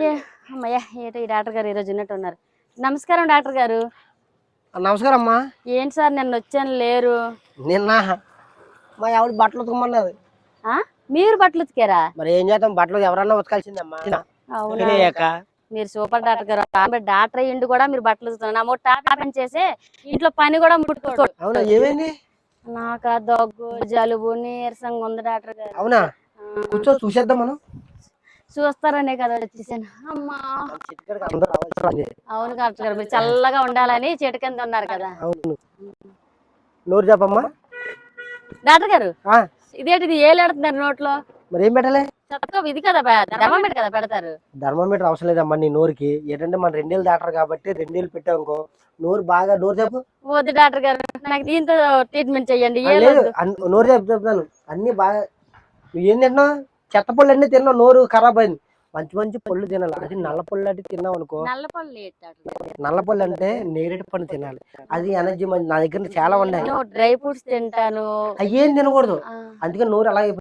ఏ, అమ్మయ్య ఏటో ఈ డాక్టర్ గారు ఈరోజు ఉన్నట్టు ఉన్నారు. నమస్కారం డాక్టర్ గారు. నమస్కారం అమ్మా ఏంటి సార్ నిన్న వచ్చాను లేరు. నిన్న మా ఆవిడ బట్టలు ఉతకమన్నది. ఆ? మీరు బట్టలు ఉతికారా? మరి ఏం చేద్దాం? బట్టలు ఎవరన్నా ఉతకాల్సిందమ్మా. అవునా? మీరు సూపర్ డాక్టర్ గారు. ఆమె డాక్టర్ అయ్యిండు కూడా మీరు బట్టలు ఉతుకుతున్నారు. నా టాటా పని చేసే ఇంట్లో పని కూడా ముట్టుకోడు. అవునా? ఏమైంది? నాకు ఆ దగ్గు జలుబు నీరసంగా ఉంది డాక్టర్ గారు. అవునా? కూర్చో చూసేద్దాం మనం. చూస్తారనే కదా వచ్చేసాను. అమ్మా. అవును డాక్టర్ గారు మీరు చల్లగా ఉండాలని చెట్టు కింద ఉన్నారు కదా. అవును. నోరు చెప్పమ్మా. డాక్టర్ గారు ఆ, ఇదేంటిది ఏలాడుతున్నారు నోట్లో? మరి ఏం పెట్టాలి ఇది కదా కదా పెడతారు. థర్మామీటర్ అవసరం లేదమ్మా నీ నోరుకి. ఏంటంటే మన రెండేళ్ళు దాటారు కాబట్టి రెండేళ్ళు పెట్టావు ఇంకో నోరు బాగా నోరు చెప్పు. వద్దు డాక్టర్ గారు నాకు దీంతో ట్రీట్మెంట్ చెయ్యండి ఏ నోరు చెప్పు చెప్తాను. అన్ని బాగా నువ్వు ఏం తిన్నావు చెత్త పళ్ళు అన్ని తిన్నావు నోరు ఖరాబ్ అయింది. మంచి మంచి పళ్ళు తినాలి. అది నల్ల పళ్ళు అంటే తిన్నావు అనుకో. నల్ల పళ్ళు అంటే నేరేడు పండు తినాలి. అది ఎనర్జీ మంచి నా దగ్గర చాలా ఉన్నాయి. నేను డ్రై ఫ్రూట్స్ తింటాను. అయ్యేం తినకూడదు. ఆ, అందుకని నోరు అలాగే